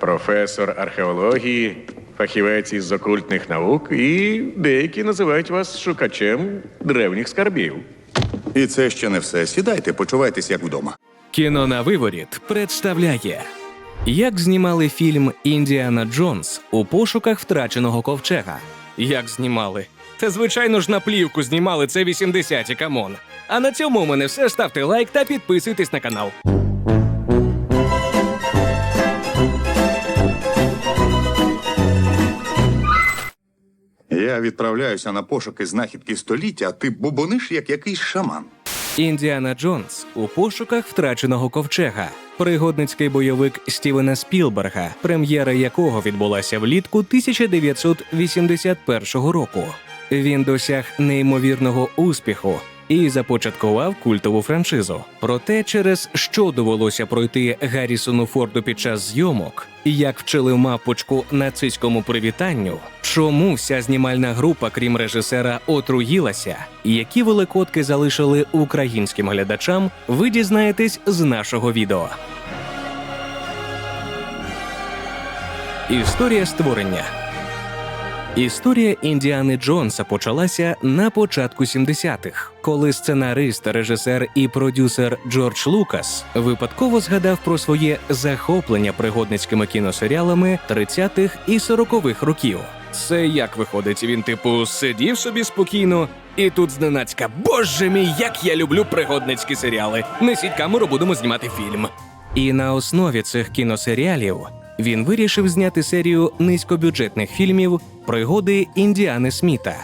професор археології, фахівець із окультних наук, і деякі називають вас шукачем древніх скарбів. І це ще не все. Сідайте, почувайтесь як вдома. Кіно на виворіт представляє, як знімали фільм Індіана Джонс у пошуках втраченого ковчега. Як знімали? Та звичайно ж на плівку знімали це 80-ті, камон. А на цьому у мене все. Ставте лайк та підписуйтесь на канал. Відправляюся на пошуки знахідки століття, а ти бубониш як якийсь шаман. Індіана Джонс у пошуках втраченого ковчега. Пригодницький бойовик Стівена Спілберга, прем'єра якого відбулася влітку 1981 року. Він досяг неймовірного успіху і започаткував культову франшизу. Проте, через що довелося пройти Гаррісону Форду під час зйомок, як вчили мапочку нацистському привітанню, чому вся знімальна група, крім режисера, отруїлася, і які великодки залишили українським глядачам, ви дізнаєтесь з нашого відео. Історія створення. Історія Індіани Джонса почалася на початку 70-х, коли сценарист, режисер і продюсер Джордж Лукас випадково згадав про своє захоплення пригодницькими кіносеріалами 30-х і 40-х років. Це як виходить? Він, типу, сидів собі спокійно, і тут зненацька Боже мій, як я люблю пригодницькі серіали! Несіть камеру, будемо знімати фільм. І на основі цих кіносеріалів він вирішив зняти серію низькобюджетних фільмів Пригоди Індіани Сміта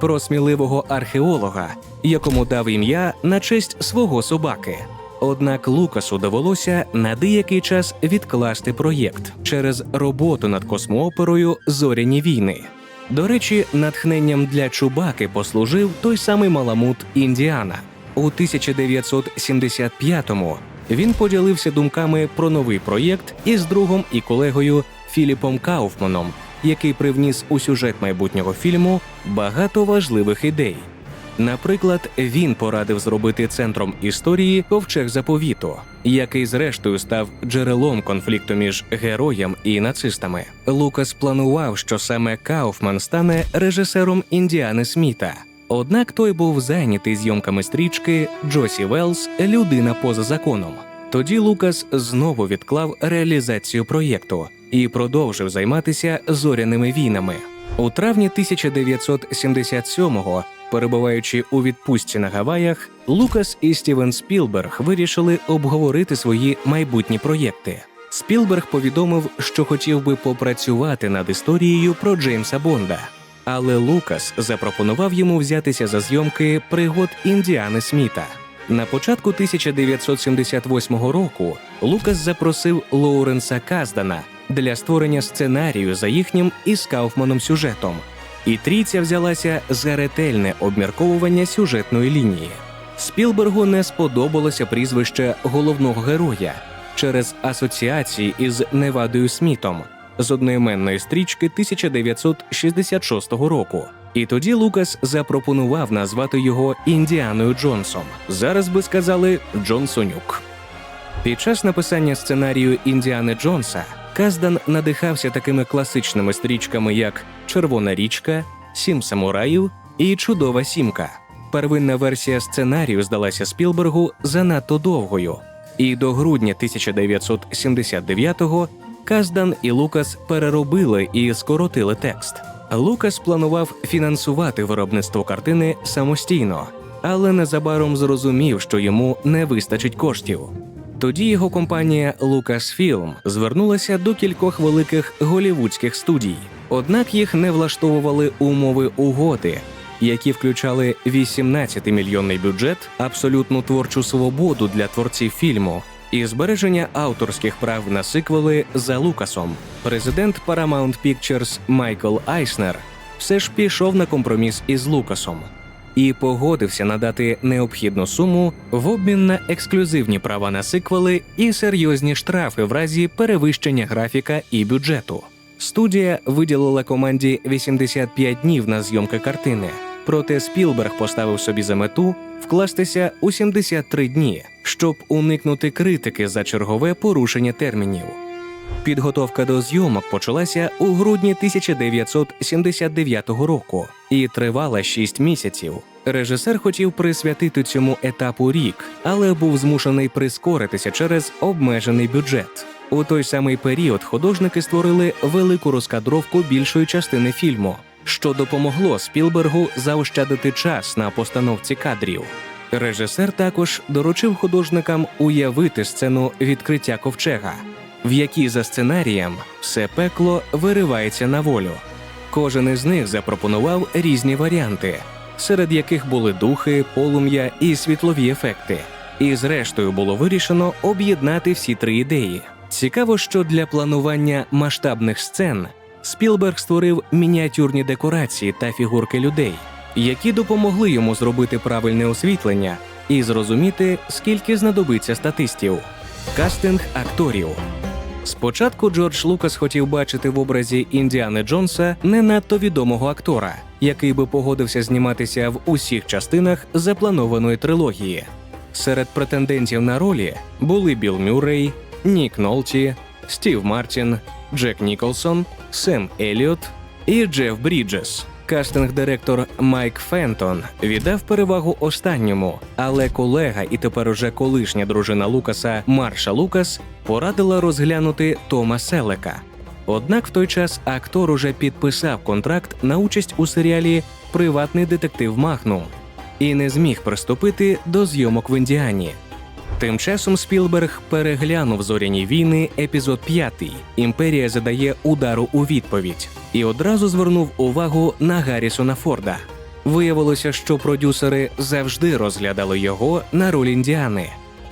про сміливого археолога, якому дав ім'я на честь свого собаки. Однак Лукасу довелося на деякий час відкласти проєкт через роботу над космооперою Зоряні війни. До речі, натхненням для Чубаки послужив той самий маламут Індіана. У 1975-му він поділився думками про новий проєкт із другом і колегою Філіпом Кауфманом, який привніс у сюжет майбутнього фільму багато важливих ідей. Наприклад, він порадив зробити центром історії ковчег заповіту, який зрештою став джерелом конфлікту між героєм і нацистами. Лукас планував, що саме Кауфман стане режисером Індіани Сміта. Однак той був зайнятий зйомками стрічки Джосі Велс Людина поза законом. Тоді Лукас знову відклав реалізацію проєкту і продовжив займатися зоряними війнами. У травні 1977-го, перебуваючи у відпустці на Гаваях, Лукас і Стівен Спілберг вирішили обговорити свої майбутні проєкти. Спілберг повідомив, що хотів би попрацювати над історією про Джеймса Бонда. Але Лукас запропонував йому взятися за зйомки пригод Індіани Сміта. На початку 1978 року Лукас запросив Лоуренса Каздана для створення сценарію за їхнім із Кауфманом сюжетом. І трійця взялася за ретельне обмірковування сюжетної лінії. Спілбергу не сподобалося прізвище головного героя через асоціації із Невадою Смітом з одноіменної стрічки 1966 року. І тоді Лукас запропонував назвати його Індіаною Джонсом. Зараз би сказали Джонсонюк. Під час написання сценарію Індіани Джонса Каздан надихався такими класичними стрічками, як Червона річка, Сім самураїв і Чудова сімка. Первинна версія сценарію здалася Спілбергу занадто довгою, і до грудня 1979-го Каздан і Лукас переробили і скоротили текст. Лукас планував фінансувати виробництво картини самостійно, але незабаром зрозумів, що йому не вистачить коштів. Тоді його компанія Lucasfilm звернулася до кількох великих голівудських студій. Однак їх не влаштовували умови угоди, які включали 18-мільйонний бюджет, абсолютну творчу свободу для творців фільму і збереження авторських прав на сиквели за Лукасом. Президент Paramount Pictures Майкл Айснер все ж пішов на компроміс із Лукасом і погодився надати необхідну суму в обмін на ексклюзивні права на сиквели і серйозні штрафи в разі перевищення графіка і бюджету. Студія виділила команді 85 днів на зйомки картини. Проте Спілберг поставив собі за мету вкластися у 73 дні, щоб уникнути критики за чергове порушення термінів. Підготовка до зйомок почалася у грудні 1979 року і тривала 6 місяців. Режисер хотів присвятити цьому етапу рік, але був змушений прискоритися через обмежений бюджет. У той самий період художники створили велику розкадровку більшої частини фільму, що допомогло Спілбергу заощадити час на постановці кадрів. Режисер також доручив художникам уявити сцену відкриття ковчега, в якій за сценарієм все пекло виривається на волю. Кожен із них запропонував різні варіанти, серед яких були духи, полум'я і світлові ефекти. І зрештою було вирішено об'єднати всі три ідеї. Цікаво, що для планування масштабних сцен Спілберг створив мініатюрні декорації та фігурки людей, які допомогли йому зробити правильне освітлення і зрозуміти, скільки знадобиться статистів. Кастинг акторів. Спочатку Джордж Лукас хотів бачити в образі Індіани Джонса не надто відомого актора, який би погодився зніматися в усіх частинах запланованої трилогії. Серед претендентів на ролі були Білл Мюррей, Нік Нолті, Стів Мартін, Джек Ніколсон, Сем Еліот і Джеф Бріджес. Кастинг-директор Майк Фентон віддав перевагу останньому, але колега і тепер уже колишня дружина Лукаса Марша Лукас порадила розглянути Тома Селека. Однак в той час актор уже підписав контракт на участь у серіалі Приватний детектив Махнум і не зміг приступити до зйомок в Індіані. Тим часом Спілберг переглянув зоряні війни, епізод 5 Імперія задає удару у відповідь і одразу звернув увагу на Гаррісона Форда. Виявилося, що продюсери завжди розглядали його на роль індіани,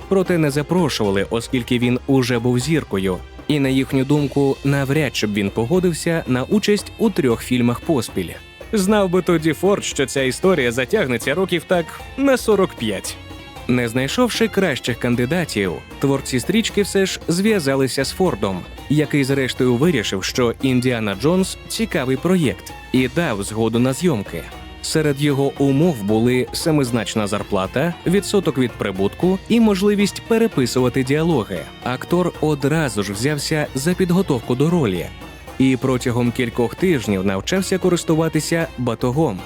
проте не запрошували, оскільки він уже був зіркою. І на їхню думку, навряд чи б він погодився на участь у трьох фільмах поспіль. Знав би тоді Форд, що ця історія затягнеться років так на 45. Не знайшовши кращих кандидатів, творці стрічки все ж зв'язалися з Фордом, який зрештою вирішив, що Індіана Джонс цікавий проєкт і дав згоду на зйомки. Серед його умов були семизначна зарплата, відсоток від прибутку і можливість переписувати діалоги. Актор одразу ж взявся за підготовку до ролі і протягом кількох тижнів навчався користуватися батогом.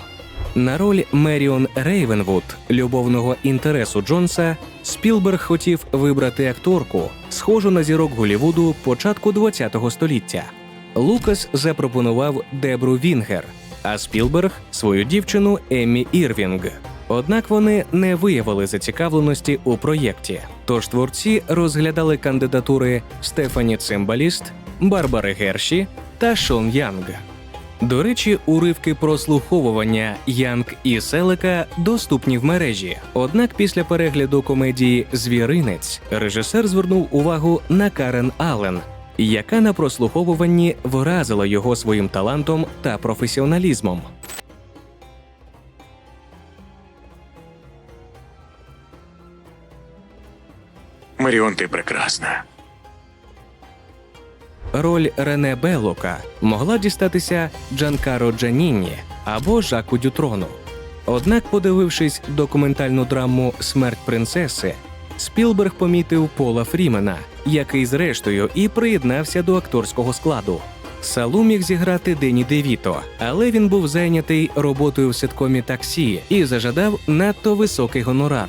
На роль Меріон Рейвенвуд, любовного інтересу Джонса, Спілберг хотів вибрати акторку, схожу на зірок Голівуду початку ХХ століття. Лукас запропонував Дебру Вінгер, а Спілберг свою дівчину Еммі Ірвінг. Однак вони не виявили зацікавленості у проєкті. Тож творці розглядали кандидатури Стефані Цимбаліст, Барбари Герші та Шон Янг. До речі, уривки прослуховування Янг і Селека доступні в мережі. Однак після перегляду комедії Звіринець режисер звернув увагу на Карен Аллен, яка на прослуховуванні вразила його своїм талантом та професіоналізмом. Маріон, ти прекрасна. Роль Рене Белока могла дістатися Джанкаро Джанінні або Жаку Дютрону. Однак, подивившись документальну драму Смерть принцеси, Спілберг помітив Пола Фрімена, який зрештою і приєднався до акторського складу. Салу міг зіграти Дені Девіто, але він був зайнятий роботою в ситкомі таксі і зажадав надто високий гонорар.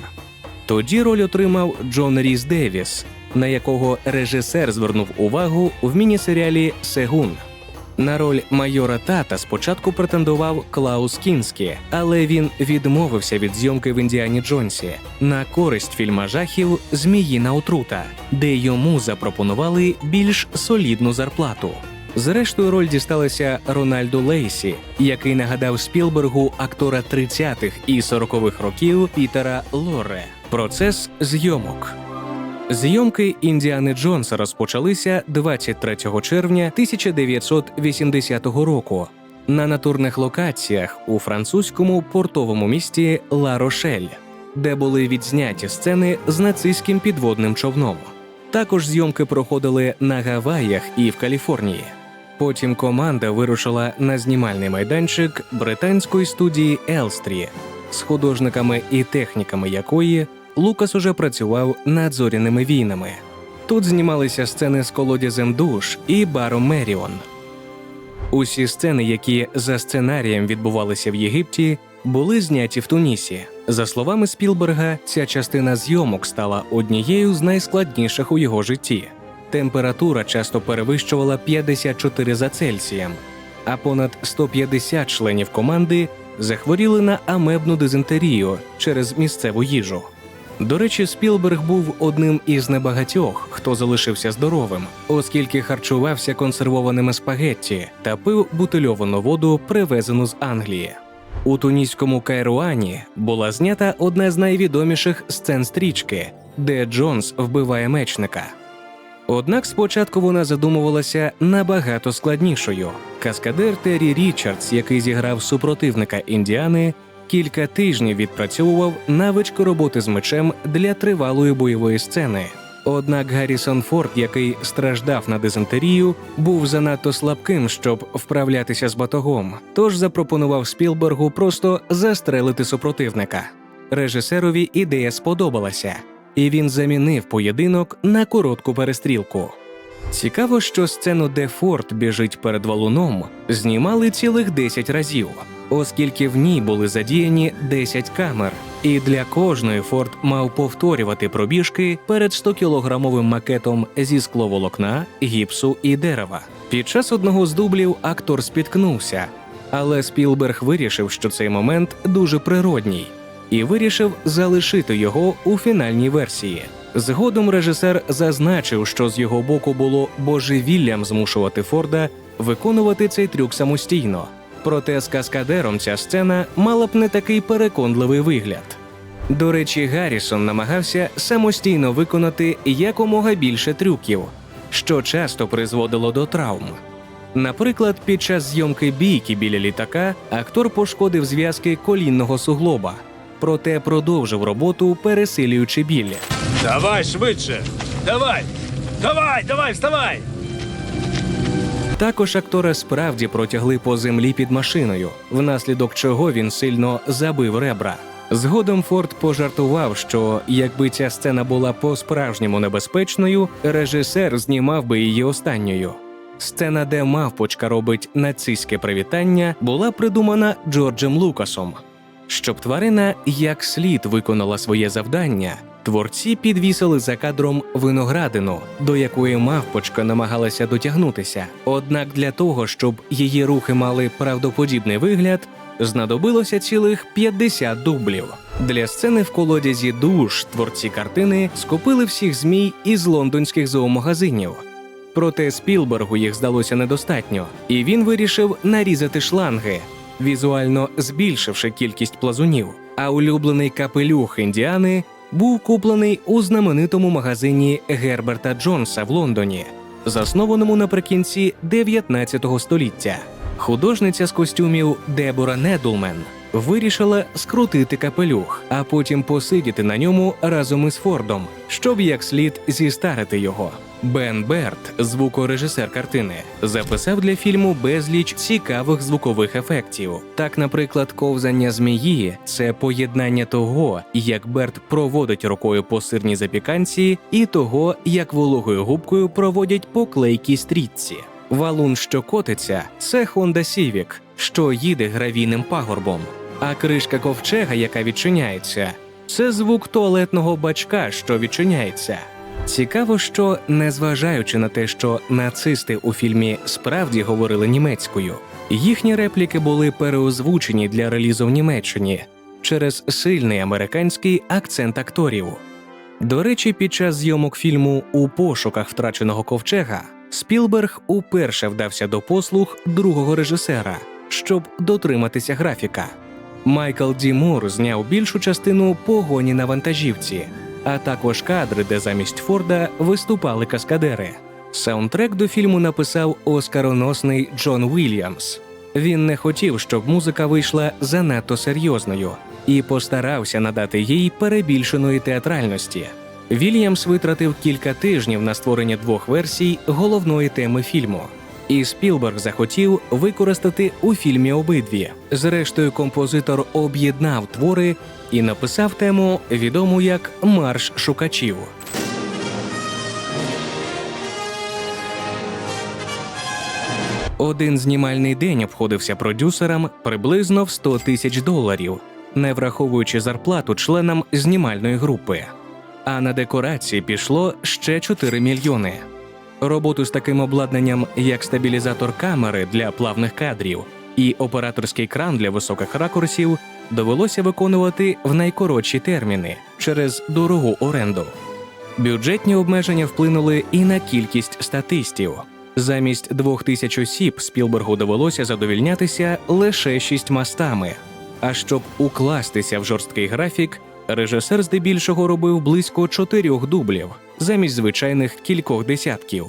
Тоді роль отримав Джон Ріс Девіс, на якого режисер звернув увагу в міні-серіалі Сегун. На роль майора тата спочатку претендував Клаус Кінські, але він відмовився від зйомки в Індіані Джонсі на користь фільма жахів Зміїна отрута, де йому запропонували більш солідну зарплату. Зрештою, роль дісталася Рональду Лейсі, який нагадав Спілбергу актора 30-х і 40-х років Пітера Лоре. Процес зйомок. Зйомки Індіани Джонса розпочалися 23 червня 1980 року на натурних локаціях у французькому портовому місті Ла Рошель, де були відзняті сцени з нацистським підводним човном. Також зйомки проходили на Гаваях і в Каліфорнії. Потім команда вирушила на знімальний майданчик британської студії Елстрі, з художниками і техніками якої Лукас уже працював над зоряними війнами. Тут знімалися сцени з колодязем душ і баром Меріон. Усі сцени, які за сценарієм відбувалися в Єгипті, були зняті в Тунісі. За словами Спілберга, ця частина зйомок стала однією з найскладніших у його житті. Температура часто перевищувала 54 за Цельсієм, а понад 150 членів команди захворіли на амебну дизентерію через місцеву їжу. До речі, Спілберг був одним із небагатьох, хто залишився здоровим, оскільки харчувався консервованими спагетті та пив бутильовану воду, привезену з Англії. У туніському Кайруані була знята одна з найвідоміших сцен стрічки, де Джонс вбиває мечника. Однак спочатку вона задумувалася набагато складнішою. Каскадер Террі Річардс, який зіграв супротивника Індіани, кілька тижнів відпрацьовував навички роботи з мечем для тривалої бойової сцени. Однак Гаррісон Форд, який страждав на дизентерію, був занадто слабким, щоб вправлятися з батогом, тож запропонував Спілбергу просто застрелити супротивника. Режисерові ідея сподобалася, і він замінив поєдинок на коротку перестрілку. Цікаво, що сцену, де Форд біжить перед валуном, знімали цілих 10 разів, оскільки в ній були задіяні 10 камер, і для кожної Форд мав повторювати пробіжки перед 100-кілограмовим макетом зі скловолокна, гіпсу і дерева. Під час одного з дублів актор спіткнувся, але Спілберг вирішив, що цей момент дуже природній, і вирішив залишити його у фінальній версії. Згодом режисер зазначив, що з його боку було божевіллям змушувати Форда виконувати цей трюк самостійно. Проте з каскадером ця сцена мала б не такий переконливий вигляд. До речі, Гаррісон намагався самостійно виконати якомога більше трюків, що часто призводило до травм. Наприклад, під час зйомки бійки біля літака актор пошкодив зв'язки колінного суглоба, проте продовжив роботу, пересилюючи біль. Давай швидше! Давай! Давай, давай, вставай! Також актора справді протягли по землі під машиною, внаслідок чого він сильно забив ребра. Згодом Форд пожартував, що якби ця сцена була по-справжньому небезпечною, режисер знімав би її останньою. Сцена, де мавпочка робить нацистське привітання, була придумана Джорджем Лукасом. Щоб тварина як слід виконала своє завдання, творці підвісили за кадром виноградину, до якої мавпочка намагалася дотягнутися. Однак для того, щоб її рухи мали правдоподібний вигляд, знадобилося цілих 50 дублів. Для сцени в колодязі душ творці картини скупили всіх змій із лондонських зоомагазинів. Проте Спілбергу їх здалося недостатньо, і він вирішив нарізати шланги, візуально збільшивши кількість плазунів. А улюблений капелюх індіани був куплений у знаменитому магазині Герберта Джонса в Лондоні, заснованому наприкінці 19 століття. Художниця з костюмів Дебора Недулмен вирішила скрутити капелюх, а потім посидіти на ньому разом із Фордом, щоб як слід зістарити його. Бен Берт, звукорежисер картини, записав для фільму безліч цікавих звукових ефектів. Так, наприклад, ковзання змії це поєднання того, як Берт проводить рукою по сирній запіканці, і того, як вологою губкою проводять по клейкій стрічці. Валун, що котиться, це Honda Civic, що їде гравійним пагорбом. А кришка ковчега, яка відчиняється, це звук туалетного бачка, що відчиняється. Цікаво, що незважаючи на те, що нацисти у фільмі справді говорили німецькою, їхні репліки були переозвучені для релізу в Німеччині через сильний американський акцент акторів. До речі, під час зйомок фільму У пошуках втраченого ковчега Спілберг уперше вдався до послуг другого режисера, щоб дотриматися графіка. Майкл Ді Мур зняв більшу частину погоні на вантажівці, а також кадри, де замість Форда виступали каскадери. Саундтрек до фільму написав оскароносний Джон Уільямс. Він не хотів, щоб музика вийшла занадто серйозною, і постарався надати їй перебільшеної театральності. Вільямс витратив кілька тижнів на створення двох версій головної теми фільму. І Спілберг захотів використати у фільмі обидві. Зрештою, композитор об'єднав твори і написав тему, відому як марш шукачів. Один знімальний день обходився продюсерам приблизно в 100 тисяч доларів, не враховуючи зарплату членам знімальної групи. А на декорації пішло ще 4 мільйони. Роботу з таким обладнанням, як стабілізатор камери для плавних кадрів і операторський кран для високих ракурсів, довелося виконувати в найкоротші терміни через дорогу оренду. Бюджетні обмеження вплинули і на кількість статистів. Замість двох тисяч осіб Спілбергу довелося задовільнятися лише шістьма стами. А щоб укластися в жорсткий графік, режисер здебільшого робив близько чотирьох дублів замість звичайних кількох десятків.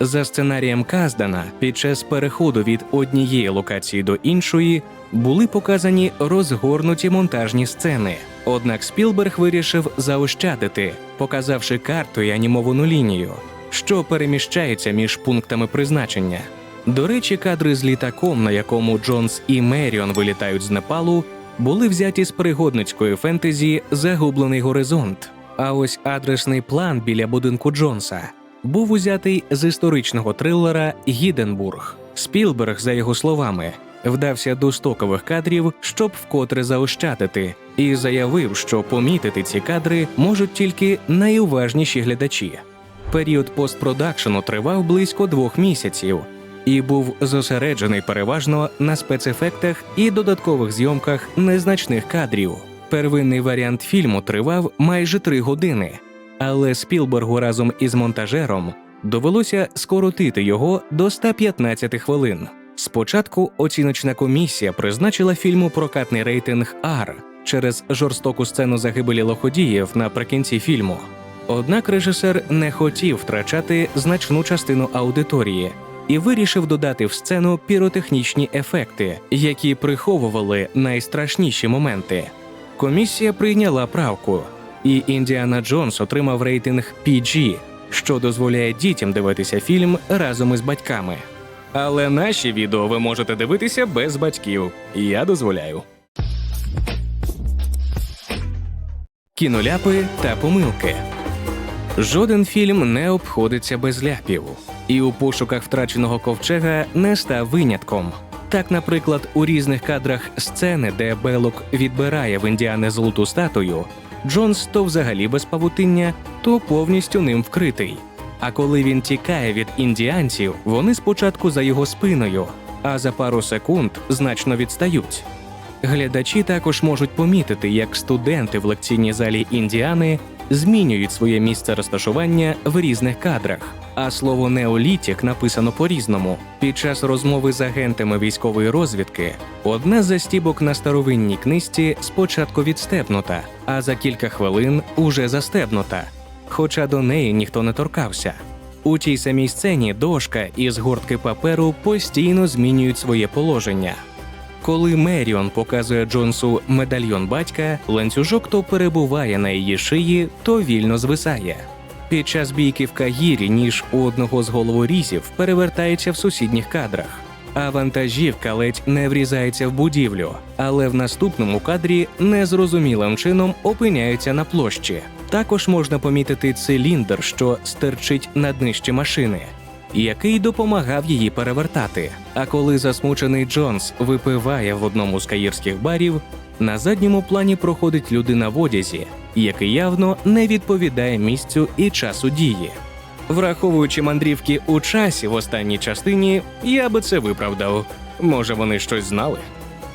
За сценарієм Каздана, під час переходу від однієї локації до іншої були показані розгорнуті монтажні сцени. Однак Спілберг вирішив заощадити, показавши карту і анімовану лінію, що переміщається між пунктами призначення. До речі, кадри з літаком, на якому Джонс і Меріон вилітають з Непалу, були взяті з пригодницької фентезі Загублений горизонт. А ось адресний план біля будинку Джонса був узятий з історичного трилера Гіденбург. Спілберг, за його словами, вдався до стокових кадрів, щоб вкотре заощадити, і заявив, що помітити ці кадри можуть тільки найуважніші глядачі. Період постпродакшену тривав близько двох місяців і був зосереджений переважно на спецефектах і додаткових зйомках незначних кадрів. Первинний варіант фільму тривав майже три години, але Спілбергу разом із монтажером довелося скоротити його до 115 хвилин. Спочатку оціночна комісія призначила фільму прокатний рейтинг R через жорстоку сцену загибелі лоходіїв наприкінці фільму. Однак режисер не хотів втрачати значну частину аудиторії і вирішив додати в сцену піротехнічні ефекти, які приховували найстрашніші моменти. Комісія прийняла правку, і Індіана Джонс отримав рейтинг PG, що дозволяє дітям дивитися фільм разом із батьками. Але наші відео ви можете дивитися без батьків. Я дозволяю. Кіноляпи та помилки. Жоден фільм не обходиться без ляпів, і у пошуках втраченого ковчега не став винятком. Так, наприклад, у різних кадрах сцени, де Белок відбирає в індіани золоту статую, Джонс то взагалі без павутиння, то повністю ним вкритий. А коли він тікає від індіанців, вони спочатку за його спиною, а за пару секунд значно відстають. Глядачі також можуть помітити, як студенти в лекційній залі Індіани змінюють своє місце розташування в різних кадрах. А слово неолітік написано по-різному. Під час розмови з агентами військової розвідки одна з застібок на старовинній книжці спочатку відстебнута, а за кілька хвилин уже застебнута. Хоча до неї ніхто не торкався. У тій самій сцені дошка і згортки паперу постійно змінюють своє положення. Коли Меріон показує Джонсу медальйон батька, ланцюжок то перебуває на її шиї, то вільно звисає. Під час бійки в Каїрі ніж у одного з головорізів перевертається в сусідніх кадрах. А вантажівка ледь не врізається в будівлю, але в наступному кадрі незрозумілим чином опиняється на площі. Також можна помітити циліндр, що стирчить на днищі машини який допомагав її перевертати. А коли засмучений Джонс випиває в одному з каїрських барів, на задньому плані проходить людина в одязі, який явно не відповідає місцю і часу дії. Враховуючи мандрівки у часі в останній частині, я би це виправдав. Може, вони щось знали?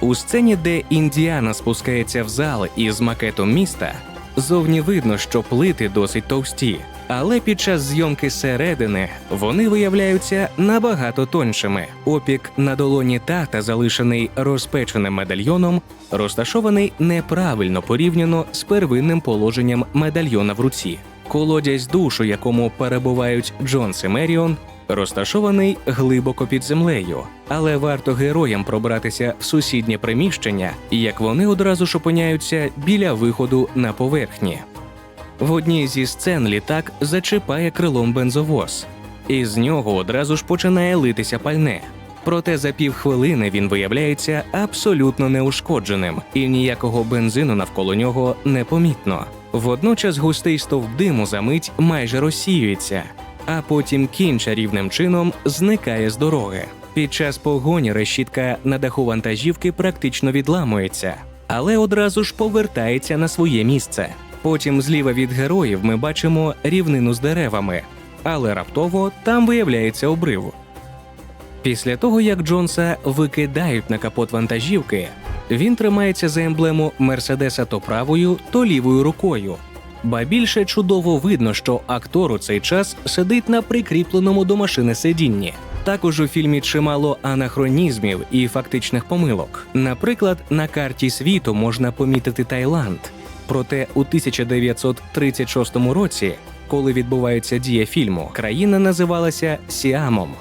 У сцені, де Індіана спускається в зал із макетом міста, зовні видно, що плити досить товсті, але під час зйомки зсередини вони виявляються набагато тоншими. Опік на долоні тата, залишений розпеченим медальйоном, розташований неправильно порівняно з первинним положенням медальйона в руці. Колодязь душу, якому перебувають Джонс і Меріон, розташований глибоко під землею, але варто героям пробратися в сусіднє приміщення, як вони одразу ж опиняються біля виходу на поверхні. В одній зі сцен літак зачіпає крилом бензовоз, і з нього одразу ж починає литися пальне. Проте за півхвилини він виявляється абсолютно неушкодженим, і ніякого бензину навколо нього не помітно. Водночас густий стовп диму за мить майже розсіюється, а потім кінь чарівним чином зникає з дороги. Під час погоні решітка на даху вантажівки практично відламується, але одразу ж повертається на своє місце. Потім зліва від героїв ми бачимо рівнину з деревами, але раптово там виявляється обрив. Після того, як Джонса викидають на капот вантажівки, він тримається за емблему Мерседеса то правою, то лівою рукою. Ба більше чудово видно, що актор у цей час сидить на прикріпленому до машини сидінні. Також у фільмі чимало анахронізмів і фактичних помилок. Наприклад, на карті світу можна помітити Таїланд. Проте у 1936 році, коли відбувається дія фільму, країна називалася Сіамом.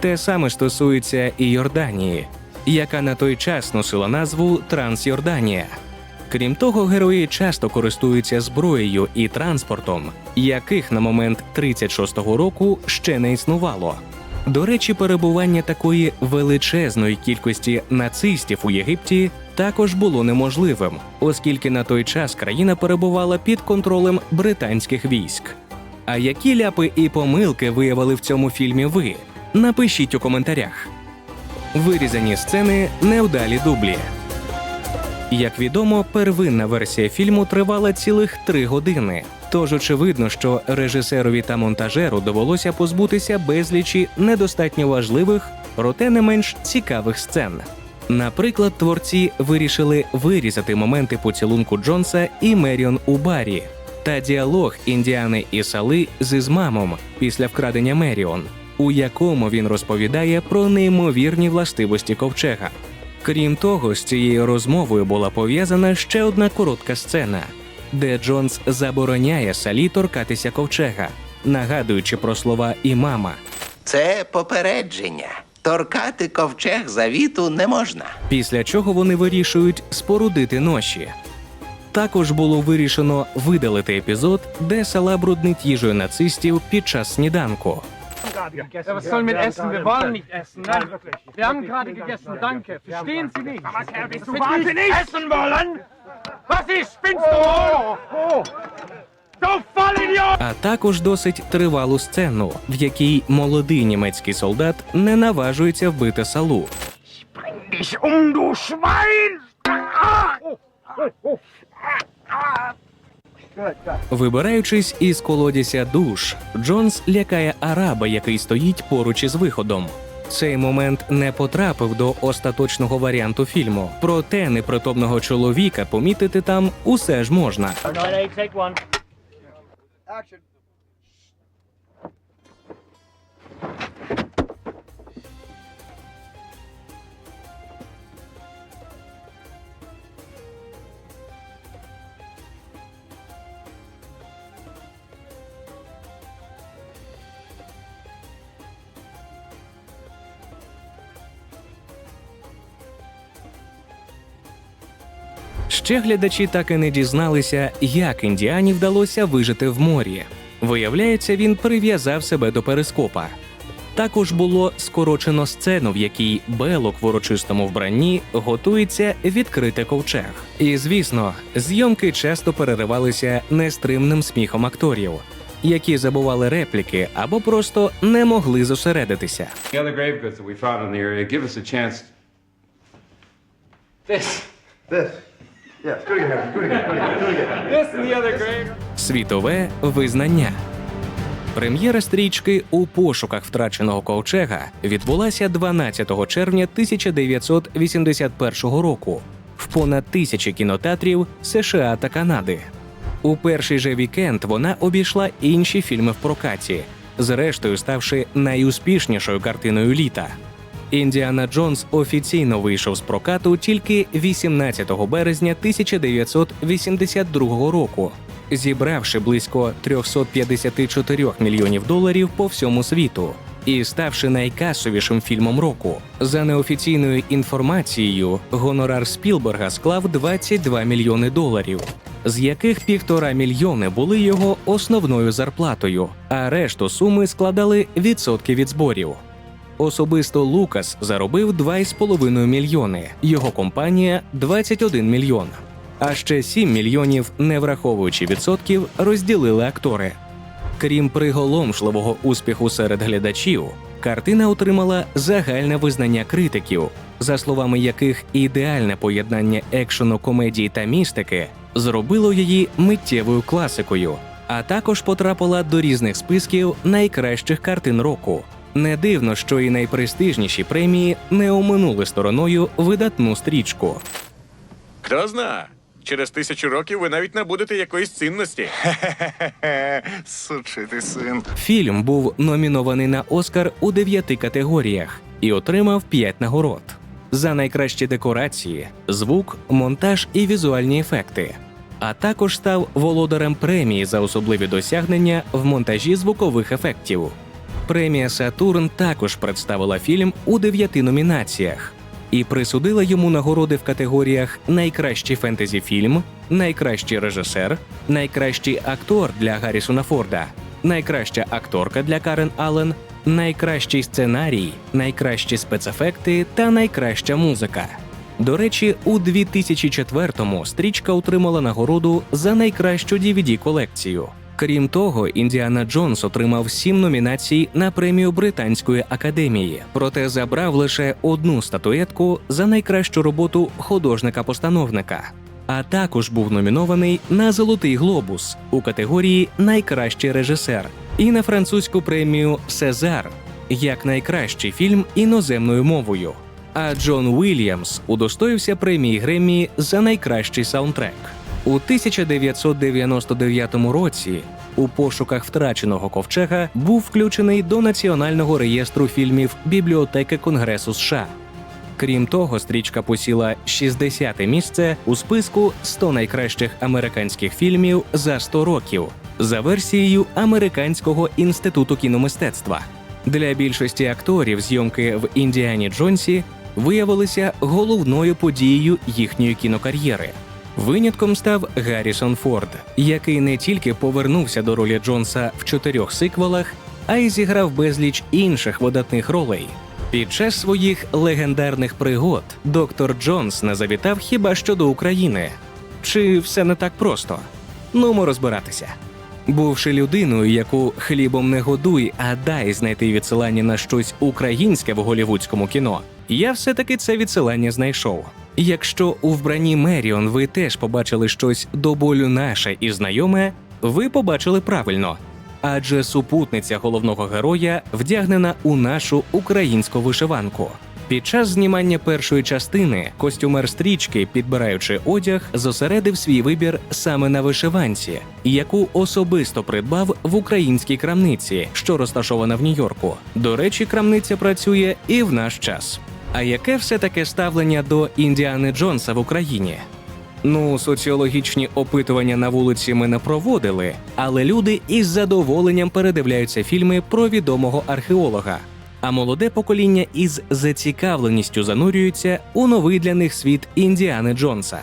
Те саме стосується і Йорданії, яка на той час носила назву Трансйорданія. Крім того, герої часто користуються зброєю і транспортом, яких на момент 36-го року ще не існувало. До речі, перебування такої величезної кількості нацистів у Єгипті також було неможливим, оскільки на той час країна перебувала під контролем британських військ. А які ляпи і помилки виявили в цьому фільмі ви? Напишіть у коментарях. Вирізані сцени невдалі дублі. Як відомо, первинна версія фільму тривала цілих три години. Тож очевидно, що режисерові та монтажеру довелося позбутися безлічі недостатньо важливих, проте не менш цікавих сцен. Наприклад, творці вирішили вирізати моменти поцілунку Джонса і Меріон у барі та діалог Індіани і Сали з Ізмамом після вкрадення Меріон, у якому він розповідає про неймовірні властивості ковчега. Крім того, з цією розмовою була пов'язана ще одна коротка сцена, де Джонс забороняє Салі торкатися ковчега, нагадуючи про слова імама. Це попередження. Торкати ковчег завіту не можна. після чого вони вирішують спорудити ноші. Також було вирішено видалити епізод, де Сала бруднить їжею нацистів під час сніданку. Ja, was sollen wir essen? Wir wollen nicht essen. Nein, wir haben gerade gegessen. Danke. Verstehen Sie nicht? Aber Kerl, bist du wahnsinnig? essen wollen? Was ist? Spinnst А також досить тривалу сцену, в якій молодий німецький солдат не наважується вбити салу. Вибираючись із колодязя душ, Джонс лякає араба, який стоїть поруч із виходом. Цей момент не потрапив до остаточного варіанту фільму, проте непритомного чоловіка помітити там усе ж можна. Ще глядачі так і не дізналися, як індіані вдалося вижити в морі. Виявляється, він прив'язав себе до перископа. Також було скорочено сцену, в якій Белок в урочистому вбранні готується відкрити ковчег. І звісно, зйомки часто переривалися нестримним сміхом акторів, які забували репліки або просто не могли зосередитися. This. This. Світове визнання. Прем'єра стрічки у пошуках втраченого ковчега відбулася 12 червня 1981 року в понад тисячі кінотеатрів США та Канади. У перший же вікенд вона обійшла інші фільми в прокаті, зрештою ставши найуспішнішою картиною літа. Індіана Джонс офіційно вийшов з прокату тільки 18 березня 1982 року, зібравши близько 354 мільйонів доларів по всьому світу і ставши найкасовішим фільмом року. За неофіційною інформацією, гонорар Спілберга склав 22 мільйони доларів, з яких півтора мільйони були його основною зарплатою, а решту суми складали відсотки від зборів. Особисто Лукас заробив 2,5 мільйони, його компанія 21 мільйон. А ще 7 мільйонів, не враховуючи відсотків, розділили актори. Крім приголомшливого успіху серед глядачів, Картина отримала загальне визнання критиків, за словами яких ідеальне поєднання екшену, комедії та містики зробило її миттєвою класикою, а також потрапила до різних списків найкращих картин року. Не дивно, що і найпрестижніші премії не оминули стороною видатну стрічку. Хто зна? Через тисячу років ви навіть набудете якоїсь цінності. Хе-хе, сучий ти син. Фільм був номінований на Оскар у дев'яти категоріях і отримав п'ять нагород за найкращі декорації, звук, монтаж і візуальні ефекти. А також став володарем премії за особливі досягнення в монтажі звукових ефектів. Премія Сатурн також представила фільм у дев'яти номінаціях і присудила йому нагороди в категоріях Найкращий фентезі фільм, Найкращий режисер, Найкращий актор для Гаррісона Форда, Найкраща акторка для Карен Аллен, Найкращий сценарій, найкращі спецефекти та найкраща музика. До речі, у 2004-му стрічка отримала нагороду за найкращу dvd колекцію. Крім того, Індіана Джонс отримав сім номінацій на премію Британської академії, проте забрав лише одну статуетку за найкращу роботу художника-постановника. А також був номінований на Золотий глобус у категорії Найкращий режисер і на французьку премію Сезар як найкращий фільм іноземною мовою. А Джон Уільямс удостоївся премії Греммі за найкращий саундтрек. У 1999 році у пошуках втраченого ковчега був включений до національного реєстру фільмів Бібліотеки Конгресу США. Крім того, стрічка посіла 60-те місце у списку 100 найкращих американських фільмів за 100 років за версією Американського інституту кіномистецтва. Для більшості акторів зйомки в Індіані Джонсі виявилися головною подією їхньої кінокар'єри. Винятком став Гаррісон Форд, який не тільки повернувся до ролі Джонса в чотирьох сиквелах, а й зіграв безліч інших видатних ролей. Під час своїх легендарних пригод доктор Джонс не завітав хіба що до України. Чи все не так просто? Нумо розбиратися. Бувши людиною, яку хлібом не годуй, а дай знайти відсилання на щось українське в голівудському кіно, я все-таки це відсилання знайшов. Якщо у вбранні Меріон ви теж побачили щось до болю наше і знайоме, ви побачили правильно. Адже супутниця головного героя вдягнена у нашу українську вишиванку. Під час знімання першої частини костюмер стрічки, підбираючи одяг, зосередив свій вибір саме на вишиванці, яку особисто придбав в українській крамниці, що розташована в Нью-Йорку. До речі, крамниця працює і в наш час. А яке все таке ставлення до Індіани Джонса в Україні? Ну, соціологічні опитування на вулиці ми не проводили, але люди із задоволенням передивляються фільми про відомого археолога. А молоде покоління із зацікавленістю занурюється у новий для них світ Індіани Джонса.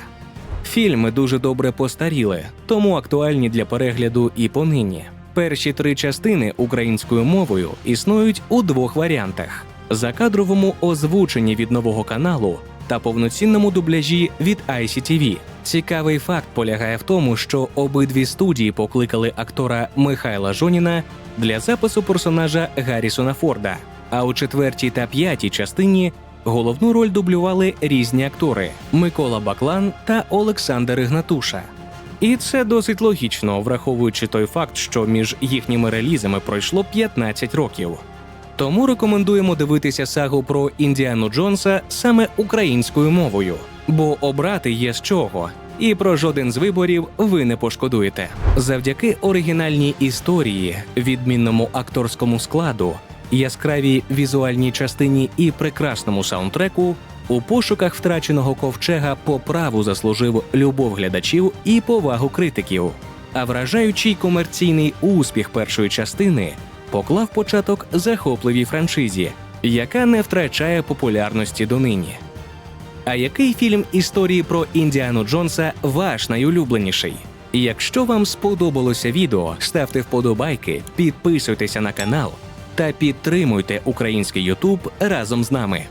Фільми дуже добре постаріли, тому актуальні для перегляду і понині. Перші три частини українською мовою існують у двох варіантах: закадровому озвученні від нового каналу та повноцінному дубляжі від ICTV. Цікавий факт полягає в тому, що обидві студії покликали актора Михайла Жоніна для запису персонажа Гаррісона Форда. А у четвертій та п'ятій частині головну роль дублювали різні актори Микола Баклан та Олександр Ігнатуша. І це досить логічно, враховуючи той факт, що між їхніми релізами пройшло 15 років. Тому рекомендуємо дивитися сагу про Індіану Джонса саме українською мовою, бо обрати є з чого. І про жоден з виборів ви не пошкодуєте. Завдяки оригінальній історії, відмінному акторському складу, яскравій візуальній частині і прекрасному саундтреку, у пошуках втраченого ковчега по праву заслужив любов глядачів і повагу критиків. А вражаючий комерційний успіх першої частини поклав початок захопливій франшизі, яка не втрачає популярності донині. А який фільм історії про Індіану Джонса ваш найулюбленіший? Якщо вам сподобалося відео, ставте вподобайки, підписуйтеся на канал та підтримуйте український Ютуб разом з нами.